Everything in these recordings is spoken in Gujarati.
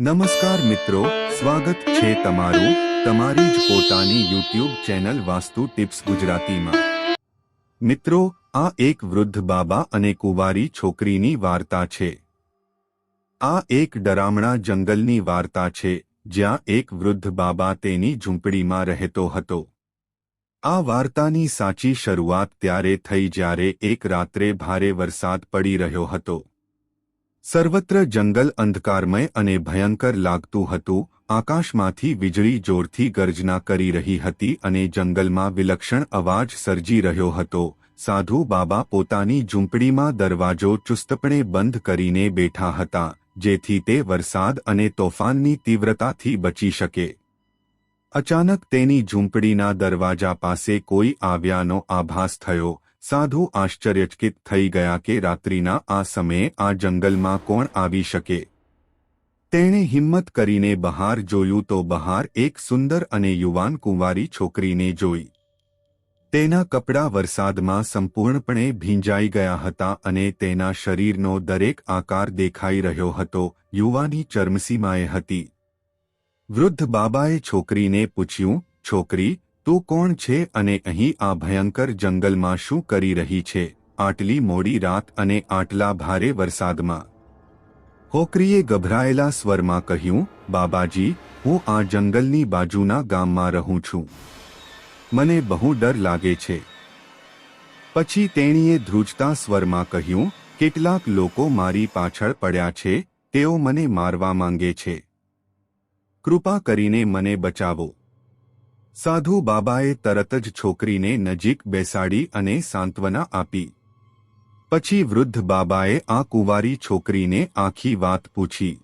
નમસ્કાર મિત્રો, સ્વાગત છે તમારું તમારી જ પોતાની યુટ્યુબ ચેનલ વાસ્તુ ટિપ્સ ગુજરાતીમાં. મિત્રો, આ એક વૃદ્ધ બાબા અને કુંવારી છોકરીની વાર્તા છે. આ એક ડરામણા જંગલની વાર્તા છે, જ્યાં એક વૃદ્ધ બાબા તેની ઝૂંપડીમાં રહેતો હતો. આ વાર્તાની સાચી શરૂઆત ત્યારે થઈ જ્યારે એક રાત્રે ભારે વરસાદ પડી રહ્યો હતો. સર્વત્ર જંગલ અંધકારમય અને ભયંકર લાગતું હતું. આકાશમાંથી વીજળી જોરથી ગર્જના કરી રહી હતી અને જંગલમાં વિલક્ષણ અવાજ સર્જી રહ્યો હતો. સાધુ બાબા પોતાની ઝૂંપડીમાં દરવાજો ચુસ્તપણે બંધ કરીને બેઠા હતા, જેથી તે વરસાદ અને તોફાનની તીવ્રતાથી બચી શકે. અચાનક તેની ઝૂંપડીના દરવાજા પાસે કોઈ આવ્યાનો આભાસ થયો. સાધુ આશ્ચર્યચકિત થઈ ગયા કે રાત્રિના આ સમયે આ જંગલમાં કોણ આવી શકે? તેણે હિંમત કરીને બહાર જોયું તો બહાર એક સુંદર અને યુવાન કુંવારી છોકરીને જોઈ. તેના કપડાં વરસાદમાં સંપૂર્ણપણે ભીંજાઈ ગયા હતા અને તેના શરીરનો દરેક આકાર દેખાઈ રહ્યો હતો. યુવાની ચર્મસીમાએ હતી. વૃદ્ધ બાબાએ છોકરીને પૂછ્યું, છોકરી તું કોણ છે અને અહીં આ ભયંકર જંગલમાં શું કરી રહી છે? આટલી મોડી રાત અને આટલા ભારે વરસાદમાં. હોકરીએ ગભરાયેલા સ્વરમાં કહ્યું, બાબાજી, હું આ જંગલની બાજુના ગામમાં રહું છું. મને બહુ ડર લાગે છે. પછી તેણીએ ધ્રુજતા સ્વરમાં કહ્યું, કેટલાક લોકો મારી પાછળ પડ્યા છે, તેઓ મને મારવા માંગે છે. કૃપા કરીને મને બચાવો. સાધુ બાબાએ તરત જ છોકરીને નજીક બેસાડી અને સાંત્વના આપી. પછી વૃદ્ધ બાબાએ આ કુંવારી છોકરીને આખી વાત પૂછી.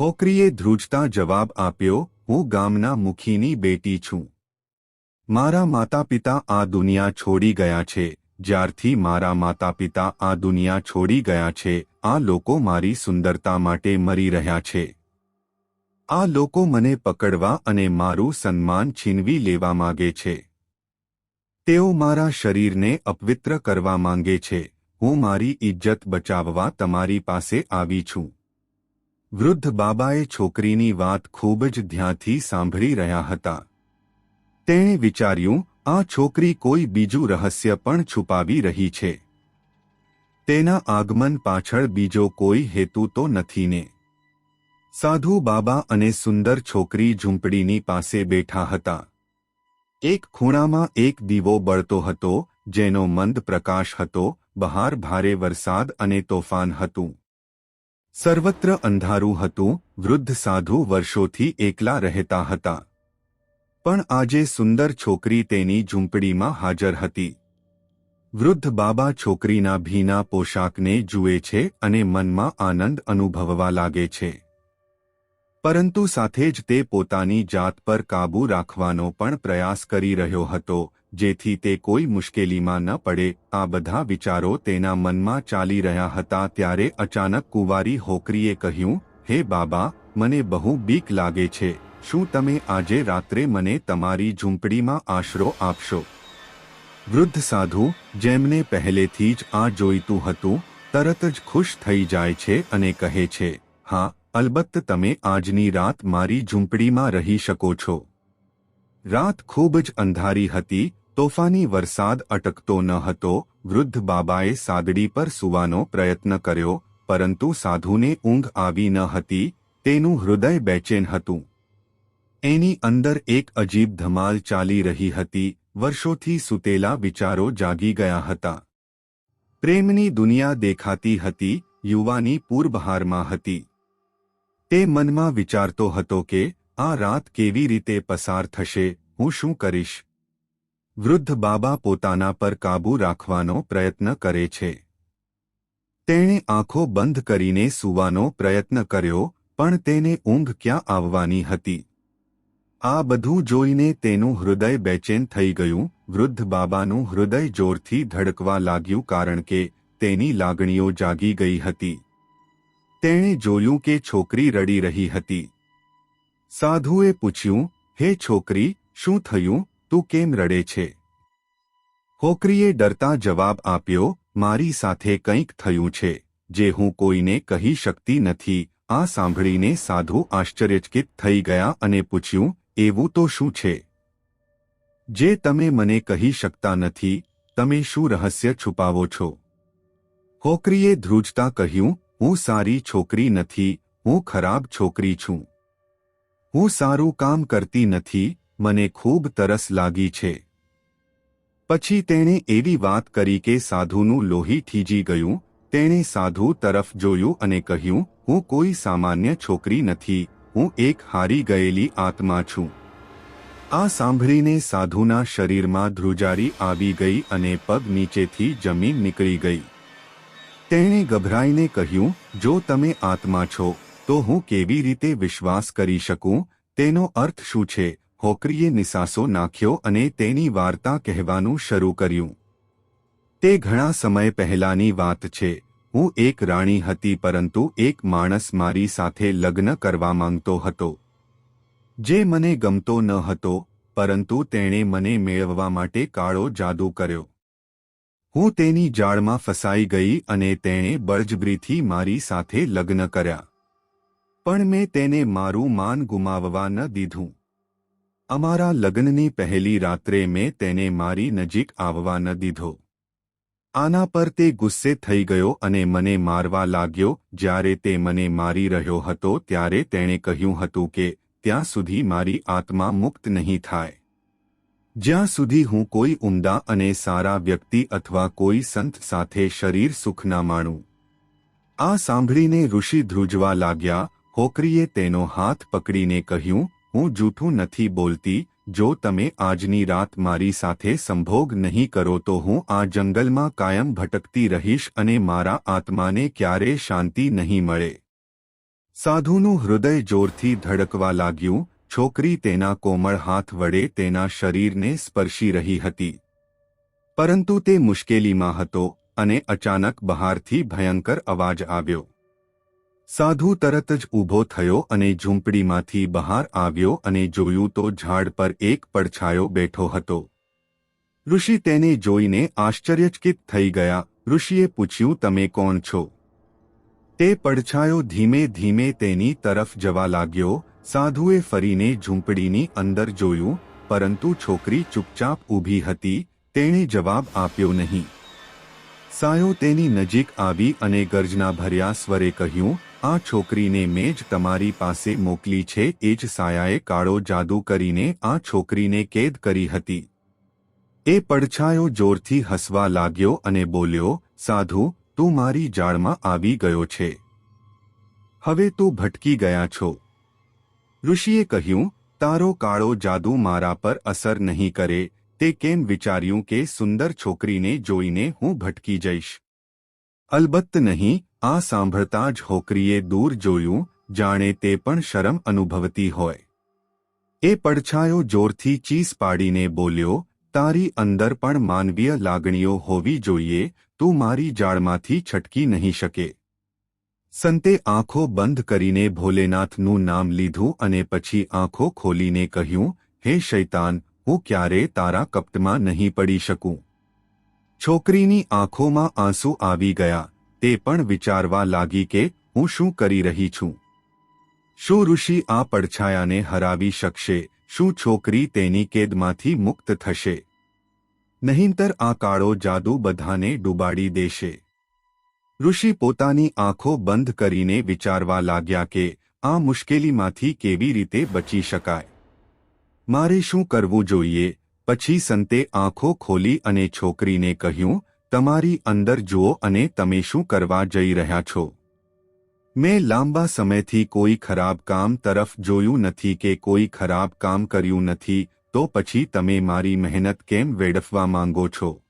હોકરીએ ધ્રુજતા જવાબ આપ્યો, હું ગામના મુખીની બેટી છું. મારા માતા પિતા આ દુનિયા છોડી ગયા છે. જ્યારથી મારા માતા પિતા આ દુનિયા છોડી ગયા છે. આ લોકો મારી સુંદરતા માટે મરી રહ્યા છે. આ લોકો મને પકડવા અને મારું સન્માન છીનવી લેવા માંગે છે. તેઓ મારા શરીરને અપવિત્ર કરવા માંગે છે. હું મારી ઇજ્જત બચાવવા તમારી પાસે આવી છું. વૃદ્ધ બાબાએ છોકરીની વાત ખૂબ જ ધ્યાનથી સાંભળી રહ્યા હતા. તેણે વિચાર્યું, આ છોકરી કોઈ બીજું રહસ્ય પણ છુપાવી રહી છે. તેના આગમન પાછળ બીજો કોઈ હેતુ તો નથી ને. સાધુ બાબા અને સુંદર છોકરી ઝૂંપડીની પાસે બેઠા હતા. એક ખૂણામાં એક દીવો બળતો હતો, જેનો મંદ પ્રકાશ હતો, બહાર ભારે વરસાદ અને તોફાન હતું. સર્વત્ર અંધારું હતું, વૃદ્ધ સાધુ વર્ષોથી એકલા રહેતા હતા. પણ આજે સુંદર છોકરી તેની ઝૂંપડીમાં હાજર હતી. વૃદ્ધ બાબા છોકરીના ભીના પોશાકને જુએ છે અને મનમાં આનંદ અનુભવવા લાગે છે. પરંતુ સાથે જ તે પોતાની જાત પર કાબૂ રાખવાનો પણ પ્રયાસ કરી રહ્યો હતો, જેથી તે કોઈ મુશ્કેલીમાં ન પડે. આ બધા વિચારો તેના મનમાં ચાલી રહ્યા હતા ત્યારે અચાનક કુંવારી હોકરીએ કહ્યું, હે બાબા, મને બહુ બીક લાગે છે. શું તમે આજે રાત્રે મને તમારી ઝૂંપડીમાં આશરો આપશો? વૃદ્ધ સાધુ, જેમને પહેલેથી જ આ જોઈતું હતું, તરત જ ખુશ થઈ જાય છે અને કહે છે, હા અલબત્ત તમે આજની રાત મારી ઝૂંપડીમાં રહી શકો છો. રાત ખૂબ જ અંધારી હતી, તોફાની વરસાદ અટકતો ન હતો, વૃદ્ધ બાબાએ સાદડી પર સૂવાનો પ્રયત્ન કર્યો, પરંતુ સાધુને ઊંઘ આવી ન હતી, તેનું હૃદય બેચેન હતું. એની અંદર એક અજીબ ધમાલ ચાલી રહી હતી, વર્ષોથી સૂતેલા વિચારો જાગી ગયા હતા. પ્રેમની દુનિયા દેખાતી હતી, યુવાની પૂર્વહારમાં હતી. તે મનમાં વિચારતો હતો કે, આ રાત કેવી રીતે પસાર થશે, હું શું કરીશ? વૃદ્ધ બાબા પોતાના પર કાબૂ રાખવાનો પ્રયત્ન કરે છે. તેણે આંખો બંધ કરીને સૂવાનો પ્રયત્ન કર્યો, પણ તેને ઊંઘ ક્યાં આવવાની હતી? આ બધું જોઈને તેનું હૃદય બેચેન થઈ ગયું, વૃદ્ધ બાબાનું હૃદય જોરથી ધડકવા લાગ્યું કારણ કે, તેની લાગણીઓ જાગી ગઈ હતી. તેણે જોયું કે છોકરી રડી રહી હતી. સાધુએ પૂછ્યું, હે છોકરી, શું થયું? તું કેમ રડે છે? હોકરીએ ડરતા જવાબ આપ્યો, મારી સાથે કંઈક થયું છે, જે હું કોઈને કહી શકતી નથી. આ સાંભળીને સાધુ આશ્ચર્યચકિત થઈ ગયા અને પૂછ્યું, એવું તો શું છે? જે તમે મને કહી શકતા નથી, તમે શું રહસ્ય છુપાવો છો? હોકરીએ ધ્રુજતા કહ્યું હું સારી છોકરી નથી, હું ખરાબ છોકરી છું. હું સારું કામ કરતી નથી, મને ખૂબ તરસ લાગી છે. પછી તેણે એવી વાત કરી કે સાધુનું લોહી થીજી ગયું, તેણે સાધુ તરફ જોયું અને કહ્યું, હું કોઈ સામાન્ય છોકરી નથી, હું એક હારી ગયેલી આત્મા છું. આ સાંભળીને સાધુના શરીરમાં ધ્રુજારી આવી ગઈ અને પગ નીચેથી જમીન નીકળી ગઈ. તેણે ગભરાઈને કહ્યું, જો તમે આત્મા છો, તો હું કેવી રીતે વિશ્વાસ કરી શકું? તેનો અર્થ શું છે? હોકરીએ નિસાસો નાખ્યો અને તેની વાર્તા કહેવાનું શરૂ કર્યું. તે ઘણા સમય પહેલાની વાત છે. હું એક રાણી હતી, પરંતુ એક માણસ મારી સાથે લગ્ન કરવા માંગતો હતો. જે મને ગમતો ન હતો, પરંતુ તેણે મને મેળવવા માટે કાળો જાદુ કર્યો. હું તેની જાળમાં ફસાઈ ગઈ અને તેણે બળજબરીથી મારી સાથે લગ્ન કર્યા. પણ મેં તેને મારું માન ગુમાવવા ન દીધું. અમારા લગ્નની પહેલી રાત્રે મેં તેને મારી નજીક આવવા ન દીધો. આના પર તે ગુસ્સે થઈ ગયો અને મને મારવા લાગ્યો. જ્યારે તે મને મારી રહ્યો હતો, ત્યારે તેણે કહ્યું હતું કે, ત્યાં સુધી મારી આત્મા મુક્ત નહીં થાય. જ્યાં સુધી હું કોઈ ઉમદા અને સારા વ્યક્તિ અથવા કોઈ સંત સાથે શરીર સુખ ના માણું. આ સાંભળીને ઋષિ ધ્રુજવા લાગ્યા હોકરીએ તેનો હાથ પકડીને કહ્યું, હું જૂઠું નથી બોલતી, જો તમે આજની રાત મારી સાથે સંભોગ નહીં કરો તો હું આ જંગલમાં કાયમ ભટકતી રહીશ અને મારા આત્માને ક્યારે શાંતિ નહીં મળે. સાધુનું હૃદય જોરથી ધડકવા લાગ્યું છોકરી તેના કોમળ હાથ વડે તેના શરીરને સ્પર્શી રહી હતી. પરંતુ તે મુશ્કેલીમાં હતો અને અચાનક બહારથી ભયંકર અવાજ આવ્યો. સાધુ તરત જ ઊભો થયો અને ઝૂંપડીમાંથી બહાર આવ્યો અને જોયું તો ઝાડ પર એક પડછાયો બેઠો હતો. ઋષિ તેને જોઈને આશ્ચર્યચકિત થઈ ગયા. ઋષિએ પૂછ્યું, તમે કોણ છો? તે પડછાયો ધીમે ધીમે તેની તરફ જવા લાગ્યો સાધુએ ફરીને ઝૂંપડીની અંદર જોયું, પરંતુ છોકરી ચૂપચાપ ઊભી હતી, તેણે જવાબ આપ્યો નહીં. સાયો તેની નજીક આવી અને ગર્જના ભર્યા સ્વરે કહ્યું, આ છોકરીને મેં જ તમારી પાસે મોકલી છે, એ જ સાયાએ કાળો જાદુ કરીને આ છોકરીને કેદ કરી હતી. એ પડછાયો જોરથી હસવા લાગ્યો અને બોલ્યો, સાધુ, તું મારી જાળમાં આવી ગયો છે. હવે તું ભટકી ગયા છો. ઋષિએ કહ્યું, તારો કાળો જાદુ મારા પર અસર નહીં કરે. તે કેમ વિચાર્યું કે સુંદર છોકરીને જોઈને હું ભટકી જઈશ? અલબત્ત નહીં, આ સાંભળતા જ હોકરીએ દૂર જોયું, જાણે તે પણ શરમ અનુભવતી હોય. એ પડછાયો જોરથી ચીસ પાડીને બોલ્યો, તારી અંદર પણ માનવીય લાગણીઓ હોવી જોઈએ. તું મારી જાળમાંથી છટકી નહીં શકે. સંતે આંખો બંધ કરીને ભોલેનાથનું નામ લીધું અને પછી આંખો ખોલીને કહ્યું, હે શૈતાન, હું ક્યારે તારા કપટમાં નહીં પડી શકું? છોકરીની આંખોમાં આંસુ આવી ગયા, તે પણ વિચારવા લાગી કે હું શું કરી રહી છું? શું ઋષિ આ પડછાયાને હરાવી શકશે? શું છોકરી તેની કેદમાંથી મુક્ત થશે? નહીંતર આ કાળો જાદુ બધાને ડૂબાડી દેશે. ઋષિ પોતાની આંખો બંધ કરીને વિચારવા લાગ્યા કે, આ મુશ્કેલીમાંથી કેવી રીતે બચી શકાય? મારે શું કરવું જોઈએ? પછી સંતે આંખો ખોલી અને છોકરીને કહ્યું, તમારી અંદર જુઓ અને તમે શું કરવા જઈ રહ્યા છો? મેં લાંબા સમયથી કોઈ ખરાબ કામ તરફ જોયું નથી કે કોઈ ખરાબ કામ કર્યું નથી, તો પછી તમે મારી મહેનત કેમ વેડફવા માંગો છો?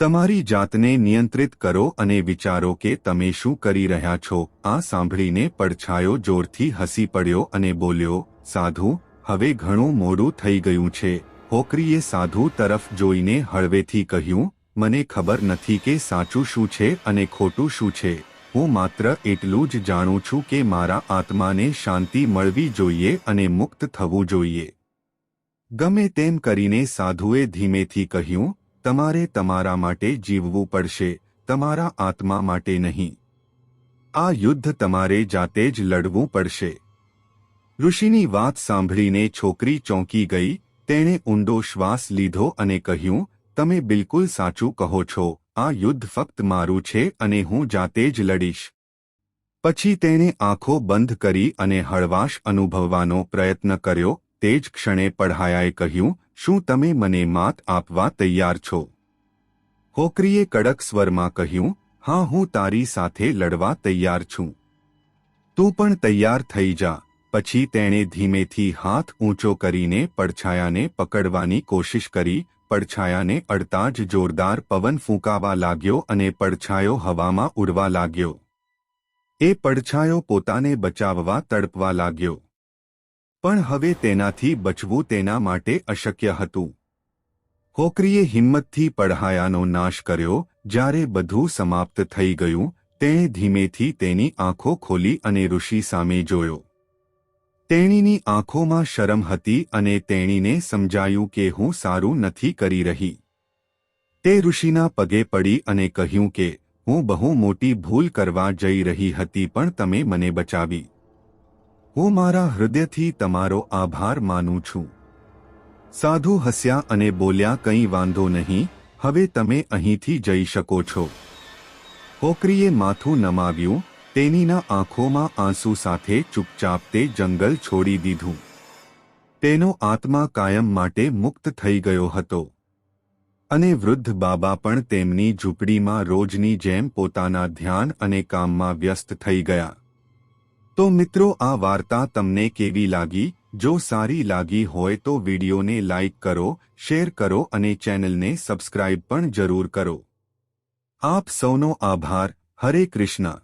તમારી જાતને નિયંત્રિત કરો અને વિચારો કે તમે શું કરી રહ્યા છો. આ સાંભળીને પડછાયો જોરથી હસી પડ્યો અને બોલ્યો, સાધુ, હવે ઘણું મોડું થઈ ગયું છે. હોકરીએ સાધુ તરફ જોઈને હળવેથી કહ્યું, મને ખબર નથી કે સાચું શું છે અને ખોટું શું છે. હું માત્ર એટલું જ જાણું છું કે મારા આત્માને શાંતિ મળવી જોઈએ અને મુક્ત થવું જોઈએ. ગમે તેમ કરીને સાધુએ ધીમેથી કહ્યું તમારે તમારા માટે જીવવું પડશે, તમારા આત્મા માટે નહીં. આ યુદ્ધ તમારે જાતે જ લડવું પડશે. ઋષિની વાત સાંભળીને છોકરી ચોંકી ગઈ, તેણે ઊંડો શ્વાસ લીધો અને કહ્યું, તમે બિલકુલ સાચું કહો છો, આ યુદ્ધ ફક્ત મારું છે અને હું જાતે જ લડીશ. પછી તેણે આંખો બંધ કરી અને હળવાશ અનુભવવાનો પ્રયત્ન કર્યો, તે જ ક્ષણે પઢાયાએ કહ્યું શું તમે મને માત આપવા તૈયાર છો? હોકરીએ કડક સ્વરમાં કહ્યું, હા, હું તારી સાથે લડવા તૈયાર છું. તું પણ તૈયાર થઈ જા. પછી તેણે ધીમેથી હાથ ઊંચો કરીને પડછાયાને પકડવાની કોશિશ કરી, પડછાયાને અડતા જ જોરદાર પવન ફૂંકાવા લાગ્યો અને પડછાયો હવામાં ઉડવા લાગ્યો. એ પડછાયો પોતાને બચાવવા તડપવા લાગ્યો. પણ હવે તેનાથી બચવું તેના માટે અશક્ય હતું. હોકરીએ હિંમતથી પડહાયાનો નાશ કર્યો, જ્યારે બધું સમાપ્ત થઈ ગયું, તેણે ધીમેથી તેની આંખો ખોલી અને ઋષિ સામે જોયો. તેણીની આંખોમાં શરમ હતી અને તેણીને સમજાયું કે હું સારું નથી કરી રહી. તે ઋષિના પગે પડી અને કહ્યું કે, હું બહુ મોટી ભૂલ કરવા જઈ રહી હતી પણ તમે મને બચાવી. હું મારા હૃદયથી તમારો આભાર માનું છું. સાધુ હસ્યા અને બોલ્યા, કંઈ વાંધો નહીં, હવે તમે અહીંથી જઈ શકો છો. હોકરીએ માથું નમાવ્યું તેનીના આંખોમાં આંસુ સાથે ચૂપચાપ તે જંગલ છોડી દીધું. તેનો આત્મા કાયમ માટે મુક્ત થઈ ગયો હતો. અને વૃદ્ધ બાબા પણ તેમની ઝૂંપડીમાં રોજની જેમ પોતાના ધ્યાન અને કામમાં વ્યસ્ત થઈ ગયા. તો મિત્રો, આ વાર્તા તમને કેવી લાગી? જો સારી લાગી હોય તો વિડીયોને લાઇક કરો, શેર કરો અને ચેનલને સબસ્ક્રાઇબ પણ જરૂર કરો. આપ સૌનો આભાર. હરે કૃષ્ણ.